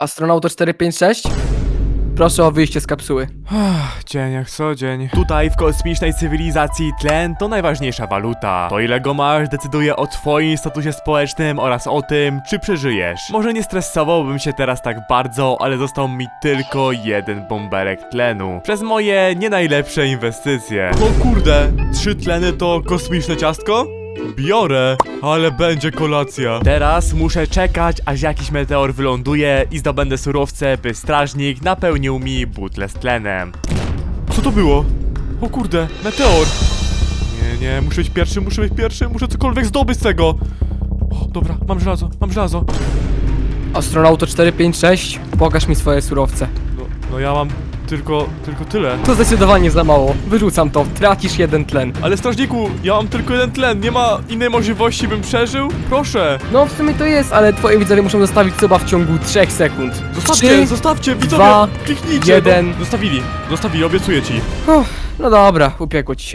Astronauto 456? Proszę o wyjście z kapsuły. Dzień jak co dzień. Tutaj w kosmicznej cywilizacji tlen to najważniejsza waluta. To ile go masz decyduje o twoim statusie społecznym oraz o tym, czy przeżyjesz. Może nie stresowałbym się teraz tak bardzo, ale został mi tylko jeden bąbelek tlenu. Przez moje nie najlepsze inwestycje. O kurde, trzy tleny to kosmiczne ciastko? Biorę, ale będzie kolacja. Teraz muszę czekać, aż jakiś meteor wyląduje i zdobędę surowce, by strażnik napełnił mi butlę z tlenem. Co to było? O kurde, meteor! Nie, nie, muszę być pierwszy, muszę być pierwszy, muszę cokolwiek zdobyć z tego! O, dobra, mam żelazo, mam żelazo. Astronauto 456, pokaż mi swoje surowce. No, no ja mam tylko, tylko tyle. To zdecydowanie za mało. Wyrzucam to, tracisz jeden tlen. Ale strażniku, ja mam tylko jeden tlen, nie ma innej możliwości, bym przeżył? Proszę! No w sumie to jest, ale twoi widzowie muszą zostawić suba w ciągu 3 sekund. Zostawcie, Trzy, zostawcie, widzowie! dwa, kliknijcie! jeden. Zostawili, zostawili, obiecuję ci. Uff, no dobra, upiekło ci się.